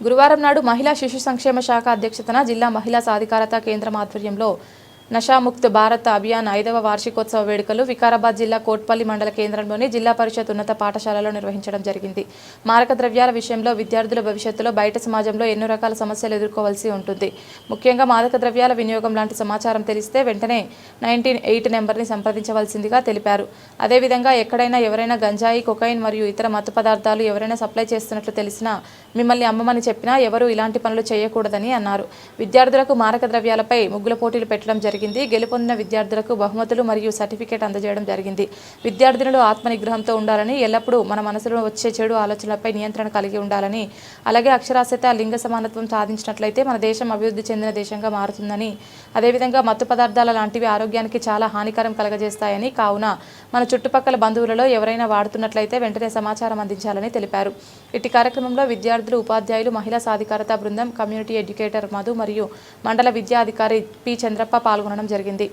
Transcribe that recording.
గురువారం నాడు మహిళా శిశు సంక్షేమ శాఖ అధ్యక్షతన జిల్లా మహిళా సాధికారత కేంద్రం ఆధ్వర్యంలో నషాముక్త్ భారత్ అభియాన్ ఐదవ వార్షికోత్సవ వేడుకలు వికారాబాద్ జిల్లా కోట్పల్లి మండల కేంద్రంలోని జిల్లా పరిషత్ ఉన్నత పాఠశాలలో నిర్వహించడం జరిగింది. మారక ద్రవ్యాల విషయంలో విద్యార్థుల భవిష్యత్తులో బయట సమాజంలో ఎన్నో రకాల సమస్యలు ఎదుర్కోవాల్సి ఉంటుంది. ముఖ్యంగా మాదక ద్రవ్యాల వినియోగం లాంటి సమాచారం తెలిస్తే వెంటనే నైన్టీన్ ఎయిట్ నెంబర్ని సంప్రదించవలసిందిగా తెలిపారు. అదేవిధంగా ఎక్కడైనా ఎవరైనా గంజాయి కొకైన్ మరియు ఇతర మత్తు పదార్థాలు ఎవరైనా సప్లై చేస్తున్నట్లు తెలిసినా మిమ్మల్ని అమ్మమని చెప్పినా ఎవరూ ఇలాంటి పనులు చేయకూడదని అన్నారు. విద్యార్థులకు మారక ద్రవ్యాలపై ముగ్గుల పోటీలు పెట్టడం జరిగింది. గెలుపొందిన విద్యార్థులకు బహుమతులు మరియు సర్టిఫికేట్ అందజేయడం జరిగింది. విద్యార్థినులు ఆత్మనిగ్రహంతో ఉండాలని ఎల్లప్పుడూ మన మనసులో వచ్చే చెడు ఆలోచనలపై నియంత్రణ కలిగి ఉండాలని అలాగే అక్షరాస్యత లింగ సమానత్వం సాధించినట్లయితే మన దేశం అభివృద్ధి చెందిన దేశంగా మారుతుందని అదేవిధంగా మత్తు పదార్థాల లాంటివి ఆరోగ్యానికి చాలా హానికరం కలగజేస్తాయని కావున మన చుట్టుపక్కల బంధువులలో ఎవరైనా వాడుతున్నట్లయితే వెంటనే సమాచారం అందించాలని తెలిపారు. ఇట్టి కార్యక్రమంలో విద్యార్థులు ఉపాధ్యాయులు మహిళా సాధికారత బృందం కమ్యూనిటీ ఎడ్యుకేటర్ మధు మరియు మండల విద్యా అధికారి పి చంద్రప్ప పాల్గొనడం జరిగింది.